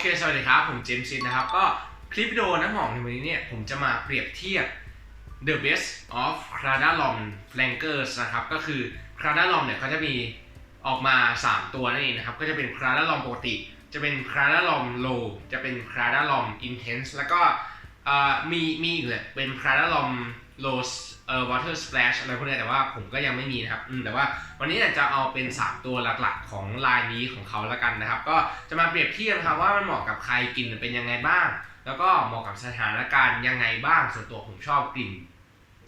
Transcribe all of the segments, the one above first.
เค สวัสดีครับ ผมเจมส์ซินนะครับ ก็คลิปวิดีโอน้ำหอมในวันนี้เนี่ย ผมจะมาเปรียบเทียบ the best of Prada l o m Flankers นะครับ ก็คือ Prada l o m เนี่ยเขาจะมีออกมา 3 ตัวนั่นเองนะครับ ก็จะเป็น Prada l o m ปกติ จะเป็น Prada l o m Low จะเป็น Prada l o m Intense แล้วก็มีมีอีกเลยเป็น Prada L'Homme Low เอ่อ Water Splash อะไรพวกนี้แต่ว่าผมก็ยังไม่มีนะครับอืมแต่ว่าวันนี้เนี่ยจะเอาเป็น 3 ตัวหลักๆของลายนี้ของเขาล้วกันนะครับ ก็จะมาเปรียบเทียบนะครับว่ามันเหมาะกับใครกลิ่นเป็นยังไงบ้าง แล้วก็เหมาะกับสถานการณ์ยังไงบ้าง ส่วนตัวผมชอบกลิ่น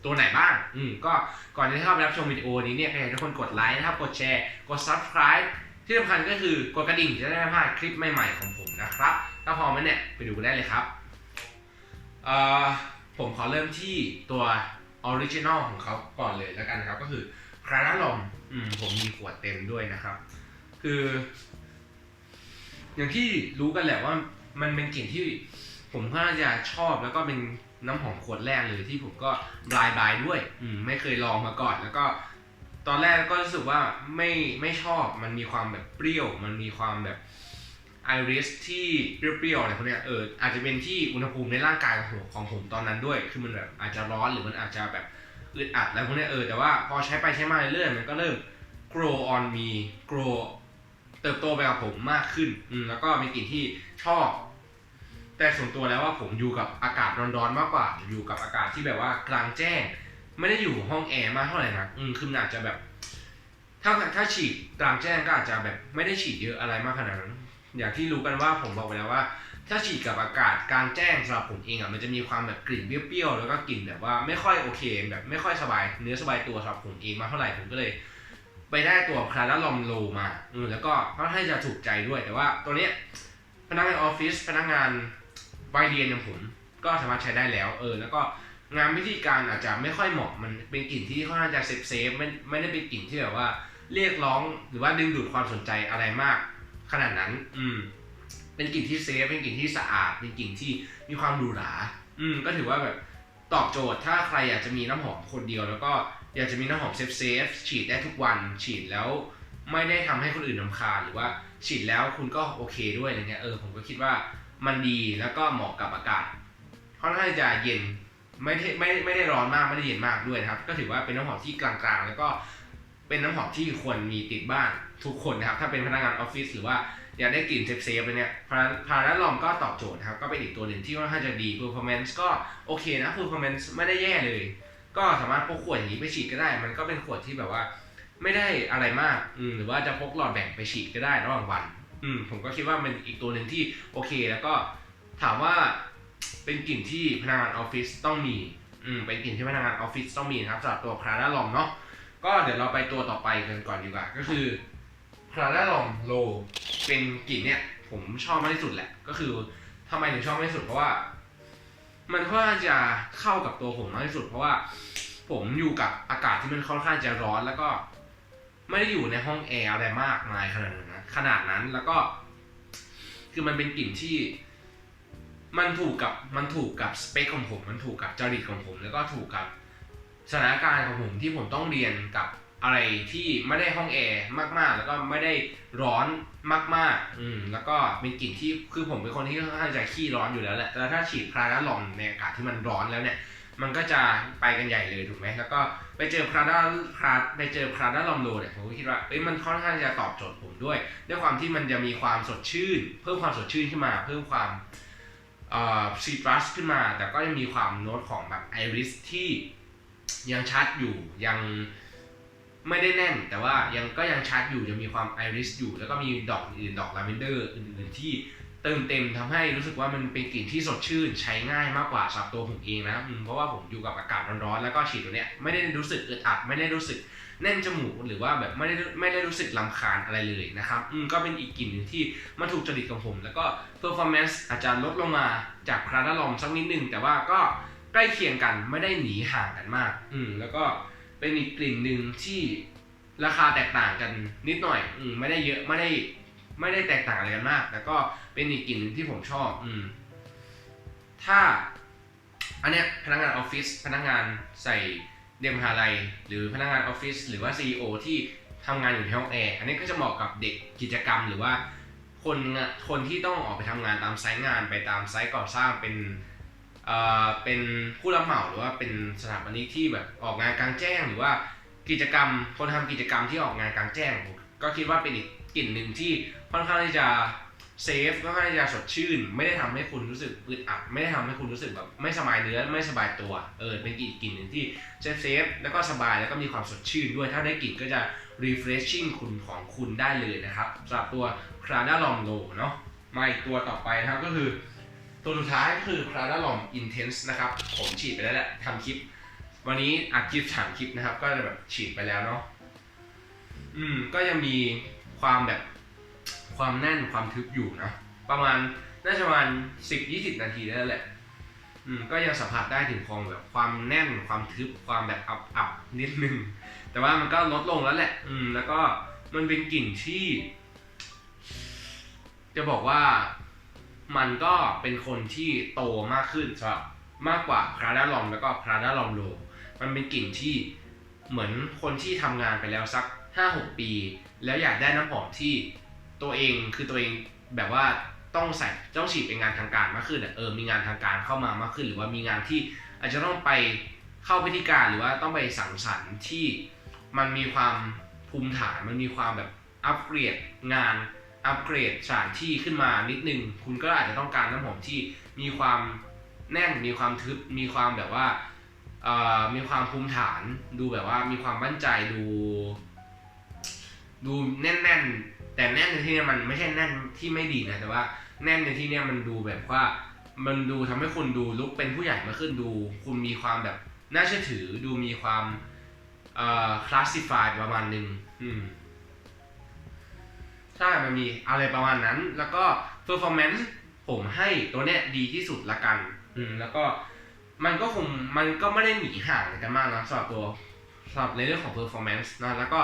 ตัวไหนบ้าง อืม ก็ก่อนที่จะเข้าไปรับชมวิดีโอนี้เนี่ยก็อยากให้ทุกคนกดไลค์นะครับ กดแชร์ กด subscribe ที่สำคัญก็คือกดกระดิ่งจะได้ไม่พลาดคลิปใหม่ๆของผมนะครับ ถ้าพร้อมแล้วเนี่ยไปดูกันได้เลยครับ เอ่อ ผมขอเริ่มที่ตัวออริจินอลของเขาก่อนเลยแล้วกันนะครับ ก็คือครานาลอมอืมผมมีขวดเต็มด้วยนะครับ คือ อย่างที่รู้กันแหละว่ามันเป็นกลิ่นที่ผมก็จะชอบแล้วก็เป็นน้ำหอมขวดแรกเลยที่ผมก็บลายบายด้วยอืมไม่เคยลองมาก่อน แล้วก็ตอนแรกก็รู้สึกว่าไม่ไม่ชอบมันมีความแบบเปรี้ยว มันมีความแบบ ไอริสที่เปรี้ยวๆอะไรพวกเนี้ยเอออาจจะเป็นที่อุณหภูมิในร่างกายของผมตอนนั้นด้วย คือมันแบบอาจจะร้อนหรือมันอาจจะแบบอึดอัดอะไรพวกเนี้ยเออแต่ว่าพอใช้ไปใช้มาเรื่อยๆมันก็เริ่ม grow on me grow เติบโตไปกับผมมากขึ้นอืมแล้วก็มีกลิ่นที่ชอบ แต่ส่วนตัวแล้วว่าผมอยู่กับอากาศร้อนๆมากกว่า อยู่กับอากาศที่แบบว่ากลางแจ้ง ไม่ได้อยู่ห้องแอร์มากเท่าไหร่นะอืมคือมันอาจจะแบบ ถ้าถ้าฉีดกลางแจ้งก็อาจจะแบบไม่ได้ฉีดเยอะอะไรมากขนาดนั้น อย่างที่รู้กันว่าผมบอกไปแล้วว่า ถ้าฉีดกับอากาศกลางแจ้งสำหรับผมเองอะมันจะมีความแบบกลิ่นเปรี้ยวๆแล้วก็กลิ่นแบบว่าไม่ค่อยโอเคแบบไม่ค่อยสบายเนื้อสบายตัวสำหรับผมเองมากเท่าไหร่ผมก็เลย ไปได้ตัวคาราลอมโลมาอืมแล้วก็ค่อนข้างจะถูกใจด้วยแต่ว่าตัวเนี้ยพนักงานออฟฟิศพนักงานวัยเรียนอย่างผมก็สามารถใช้ได้แล้ว เออ แล้วก็งานวิธีการอาจจะไม่ค่อยเหมาะมันเป็นกลิ่นที่ค่อนข้างจะเซฟเซฟไม่ไม่ได้เป็นกลิ่นที่แบบว่าเรียกร้องหรือว่าดึงดูดความสนใจอะไรมาก ขนาดนั้น อืม เป็นกลิ่นที่เซฟ เป็นกลิ่นที่สะอาด เป็นกลิ่นที่มีความหรูหรา อืม ก็ถือว่าแบบตอบโจทย์ ถ้าใครอยากจะมีน้ำหอมคนเดียว แล้วก็อยากจะมีน้ำหอมเซฟเซฟฉีดได้ทุกวัน ฉีดแล้ว ไม่ได้ทำให้คนอื่นนำคาญหรือว่าฉีดแล้วคุณก็โอเคด้วยอะไรเงี้ย เออ ผมก็คิดว่ามันดีแล้วก็เหมาะกับอากาศค่อนข้างจะเย็นไม่ได้ไม่ไม่ได้ร้อนมากไม่ได้เย็นมากด้วยนะครับ ก็ถือว่าเป็นน้ำหอมที่กลางๆ แล้วก็ เป็นน้ำหอมที่ควรมีติดบ้านทุกคนนะครับ ถ้าเป็นพนักงานออฟฟิศหรือว่าอยากได้กลิ่นเซฟๆเลยเนี่ยพาพาราลอมก็ตอบโจทย์นะครับ ก็เป็นอีกตัวหนึ่งที่ค่อนข้างจะดี performance ก็โอเคนะ performance ไม่ได้แย่เลย ก็สามารถพกขวดอย่างนี้ไปฉีดก็ได้ มันก็เป็นขวดที่แบบว่า ไม่ได้อะไรมากอืมหรือว่าจะพกหลอดแบ่งไปฉีดก็ได้ระหว่างวัน อืมผมก็คิดว่ามันอีกตัวหนึ่งที่โอเค แล้วก็ถามว่าเป็นกลิ่นที่พนักงานออฟฟิศต้องมีอืมเป็นกลิ่นที่พนักงานออฟฟิศต้องมีนะครับสำหรับตัวคาราลอมเนาะ ก็เดี๋ยวเราไปตัวต่อไปกันก่อนดีกว่า ก็คือคาราลอมโลเป็นกลิ่นเนี่ย ผมชอบมากที่สุดแหละ ก็คือทำไมถึงชอบมากที่สุดเพราะว่า มันค่อนข้างจะเข้ากับตัวผมมากที่สุด เพราะว่า ผมอยู่กับอากาศที่มันค่อนข้างจะร้อนแล้วก็ ไม่ได้อยู่ในห้องแอร์อะไรมากมายขนาดนั้นขนาดนั้นแล้วก็ คือมันเป็นกลิ่นที่ มันถูกกับมันถูกกับสเปคของผม มันถูกกับจริตของผม แล้วก็ถูกกับ สถานการณ์ของผมที่ผมต้องเรียนกับอะไรที่ไม่ได้ห้องแอร์มากๆ แล้วก็ไม่ได้ร้อนมากๆ อืมแล้วก็เป็นกลิ่นที่คือผมเป็นคนที่ค่อนข้างจะขี้ร้อนอยู่แล้วแหละแต่ถ้าฉีดพาราลอมในอากาศที่มันร้อนแล้วเนี่ย มันก็จะไปกันใหญ่เลยถูกไหมแล้วก็ไปเจอพราด้าพราไปเจอพราด้าลอมโลเนี่ยผมก็คิดว่าเอ้ยมันค่อนข้างจะตอบโจทย์ผมด้วย ด้วยความที่มันจะมีความสดชื่น เพิ่มความสดชื่นขึ้นมา เพิ่มความเอ่อซีตรัสขึ้นมา แต่ก็ยังมีความโน้ตของแบบไอริสที่ ยังชัดอยู่ยังไม่ได้แน่น แต่ว่ายังก็ยังชัดอยู่ยังมีความไอริสอยู่ แล้วก็มีดอกอื่นดอกลาเวนเดอร์อื่นๆที่เติมเต็มทำให้รู้สึกว่ามันเป็นกลิ่นที่สดชื่นใช้ง่ายมากกว่าสำหรับตัวผมเองนะเพราะว่าผมอยู่กับอากาศร้อนๆแล้วก็ฉีดตัวเนี้ยไม่ได้รู้สึกอึดอัดไม่ได้รู้สึกแน่นจมูกหรือว่าแบบไม่ได้ไม่ได้รู้สึกลำคาญอะไรเลยนะครับอืมก็เป็นอีกกลิ่นหนึ่งที่มันถูกจริตกับผม แล้วก็ performance อาจจะลดลงมาจากคราดาลอมสักนิดนึงแต่ว่าก็ ใกล้เคียงกันไม่ได้หนีห่างกันมาก อืม แล้วก็เป็นอีกกลิ่นหนึ่งที่ราคาแตกต่างกันนิดหน่อย อืม ไม่ได้เยอะไม่ได้ ไม่ได้แตกต่างอะไรกันมาก แต่ก็เป็นอีกกลิ่นหนึ่งที่ผมชอบ อืม ถ้า อันเนี้ยพนักงานออฟฟิศพนักงานใส่เดมหาลัยหรือพนักงานออฟฟิศหรือว่า CEO ที่ทำงานอยู่ในห้องแอร์อันนี้ก็จะเหมาะกับเด็กกิจกรรมหรือว่าคนงะคนที่ต้องออกไปทำงานตามไซต์งานไปตามไซต์ก่อสร้างเป็น เอ่อเป็นผู้รับเหมาหรือว่าเป็นสถาปนิกที่แบบออกงานกลางแจ้ง หรือว่ากิจกรรมคนทำกิจกรรมที่ออกงานกลางแจ้ง ก็คิดว่าเป็นอีกกลิ่นหนึ่งที่ค่อนข้างที่จะเซฟค่อนข้างที่จะสดชื่น ไม่ได้ทำให้คุณรู้สึกอึดอัดไม่ได้ทำให้คุณรู้สึกแบบไม่สบายเนื้อไม่สบายตัวเออเป็นกลิ่นกลิ่นหนึ่งที่เซฟเซฟแล้วก็สบายแล้วก็มีความสดชื่นด้วยถ้าได้กลิ่นก็จะ refreshing คุณของคุณได้เลยนะครับสำหรับตัว Prada l o m l o เนาะมาอีกตัวต่อไปนะครับก็คือ ตัวสุดท้ายก็คือ Prada l o m Intense นะครับ ผมฉีดไปแล้วแหละทำคลิป วันนี้อัดคลิปสามคลิปนะครับ ก็จะแบบฉีดไปแล้วเนาะอืมก็ยังมีความแบบความแน่นความทึบอยู่นะประมาณน่าจะประมาณสิบยี่สิบนาทีได้แล้วแหละอืมก็ยังสัมผัสได้ถึงความแบบความแน่นความทึบความแบบอับอับๆนิดนึง แต่ว่ามันก็ลดลงแล้วแหละ อืมแล้วก็มันเป็นกลิ่นที่ จะบอกว่า มันก็เป็นคนที่โตมากขึ้นสำหรับมากกว่าพราดาลอมแล้วก็พราดาลอมโล มันเป็นกลิ่นที่เหมือนคนที่ทำงานไปแล้วสัก 5-6 ปี แล้วอยากได้น้ำหอมที่ตัวเองคือตัวเองแบบว่าต้องใส่ต้องฉีดเป็นงานทางการมากขึ้นอะเออมีงานทางการเข้ามามากขึ้น หรือว่ามีงานที่อาจจะต้องไปเข้าพิธีการหรือว่าต้องไปสังสรรค์ที่มันมีความภูมิฐานมันมีความแบบอัปเกรดงาน อัปเกรดสถานที่ขึ้นมานิดนึง คุณก็อาจจะต้องการน้ำหอมที่มีความแน่น มีความทึบ มีความแบบว่ามีความภูมิฐาน ดูแบบว่ามีความมั่นใจ ดู ดูแน่นๆ แต่แน่นในที่เนี้มันไม่ใช่แน่นที่ไม่ดีนะ แต่ว่าแน่นในที่เนี้ยมันดูแบบว่า มันดูทำให้คุณดูลุกเป็นผู้ใหญ่มาขึ้น ดู คุณมีความแบบน่าเชื่อถือ ดูมีความเอ่อคลาสสิฟายประมาณหนึ่งอืม ใช่มันมีอะไรประมาณนั้น แล้วก็ performance ผมให้ตัวเนี้ยดีที่สุดละกัน อืมแล้วก็มันก็คงมันก็ไม่ได้หนีห่างกันมากนะสำหรับตัวสำหรับในเรื่องของ performance นะแล้วก็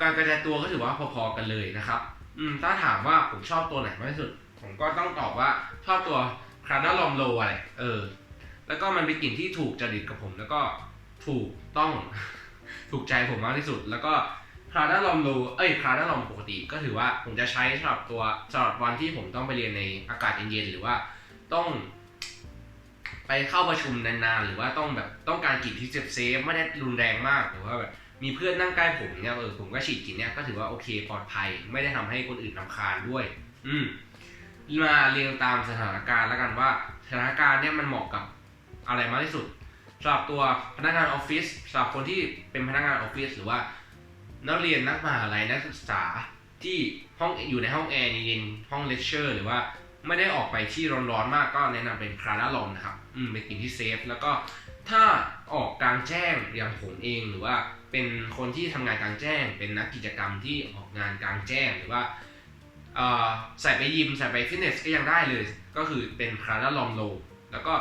การกระจายตัวก็ถือว่าพอๆกันเลยนะครับ อืมถ้าถามว่าผมชอบตัวไหนมากที่สุด ผมก็ต้องตอบว่าชอบตัว c r a d a l o m l o อะไรเออ แล้วก็มันเป็นกลิ่นที่ถูกจริตกับผม แล้วก็ถูกต้องถูกใจผมมากที่สุด แล้วก็ คราด้าลอมโลเอ้ยคราด้าลอมปกติ ก็ถือว่าผมจะใช้สำหรับตัวสำหรับวันที่ผมต้องไปเรียนในอากาศเย็นๆหรือว่าต้อง ไปเข้าประชุมนานๆ หรือว่าต้องแบบต้องการกลิ่นที่เซฟเซฟไม่ได้รุนแรงมากหรือว่าแบบมีเพื่อนนั่งใกล้ผมเนี่ยเออผมก็ฉีดกลิ่นเนี้ยก็ถือว่าโอเคปลอดภัย ไม่ได้ทำให้คนอื่นรำคาญด้วย อืมมาเรียงตามสถานการณ์แล้วกันว่าสถานการณ์เนี่ยมันเหมาะกับอะไรมากที่สุดสำหรับตัวพนักงานออฟฟิศสำหรับคนที่เป็นพนักงานออฟฟิศหรือว่า นักเรียนนักมหาลัยนักศึกษาที่ห้องอยู่ในห้องแอร์เย็นห้องเลคเชอร์หรือว่าไม่ได้ออกไปที่ร้อนๆมากก็แนะนำเป็นคราด้าลมนะครับ อืมเป็นกลิ่นที่เซฟ แล้วก็ถ้าออกกลางแจ้งอย่างผมเองหรือว่าเป็นคนที่ทำงานกลางแจ้ง เป็นนักกิจกรรมที่ออกงานกลางแจ้งหรือว่าใส่ไปยิมใส่ไปฟิตเนสก็ยังได้เลย ก็คือเป็นคราด้าลอมโล แล้วก็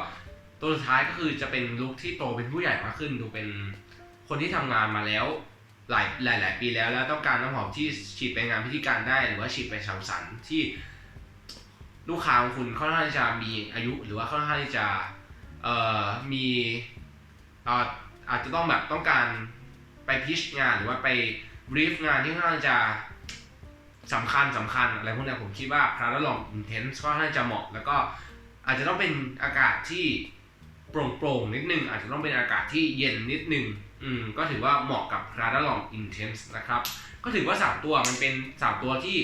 ตัวสุดท้ายก็คือจะเป็นลุคที่โตเป็นผู้ใหญ่มากขึ้น ดูเป็นคนที่ทำงานมาแล้ว หลายหลายหลายปีแล้ว แล้วต้องการน้ำหอมที่ฉีดไปงานพิธีการได้หรือว่าฉีดไปสังสรรค์ที่ลูกค้าของคุณค่อนข้างจะมีอายุหรือว่าค่อนข้างที่จะเอ่อมีเอ่อาจจะต้องแบบต้องการไปพิชงานหรือว่าไปรีฟงานที่ค่อนข้างจะสำคัญสำคัญอะไรพวกนี้ผมคิดว่าคราร์ลองอินเทนส์ค่อนข้างจะเหมาะ แล้วก็อาจจะต้องเป็นอากาศที่โปร่งๆนิดนึง อาจจะต้องเป็นอากาศที่เย็นนิดนึง อืมก็ถือว่าเหมาะกับ r a d a l o n Intense นะครับ ก็ถือว่า 3 ตัวมันเป็น 3 ตัวที่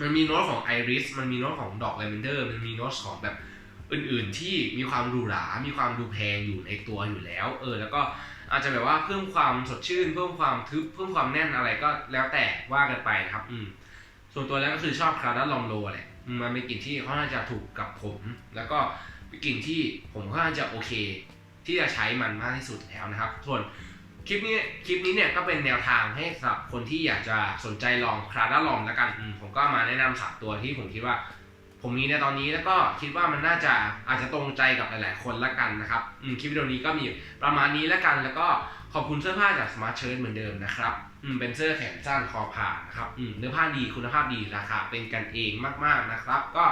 มันมีโน้ตของไอริสมันมีโน้ตของดอกลเวนเดอร์มันมีโน้ตของแบบอื่นๆที่มีความหรูหรา มีความดูแพงอยู่ในตัวอยู่แล้ว เออ แล้วก็อาจจะแบบว่าเพิ่มความสดชื่น เพิ่มความทึบ เพิ่มความแน่นอะไรก็แล้วแต่ว่ากันไปนะครับ อืม ส่วนตัวแล้วก็คือชอบคราด้าลอมโลแหละมมันเป็นกลิ่นที่ค่อนข้างจะถูกกับผม แล้วก็เป็นกลิ่นที่ผมค่อนข้างจะโอเค ที่จะใช้มันมากที่สุดแล้วนะครับ ส่วนคลิปนี้คลิปนี้เนี่ยก็เป็นแนวทางให้สำหรับคนที่อยากจะสนใจลองคราด้าลองแล้วกันผมก็มาแนะนำสามตัวที่ผมคิดว่า ผมมีในตอนนี้แล้วก็คิดว่ามันน่าจะอาจจะตรงใจกับหลาย ๆ คนละกันนะครับคลิปวิดีโอนี้ก็มีประมาณนี้แล้วกัน แล้วก็ขอบคุณเสื้อผ้าจาก Smart Shirt เหมือนเดิมนะครับ อืมเป็นเสื้อแขนสั้นคอผ่านนะครับอืมเนื้อผ้าดีคุณภาพดีราคาเป็นกันเองมากๆนะครับ ก็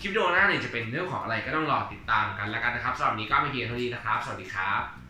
คลิปวิดีโอหน้าเนี่ยจะเป็นเรื่องของอะไรก็ต้องรอติดตามกันแล้วกันนะครับสำหรับวันนี้ก็ไม่เพียงเท่านี้นะครับ สวัสดีครับ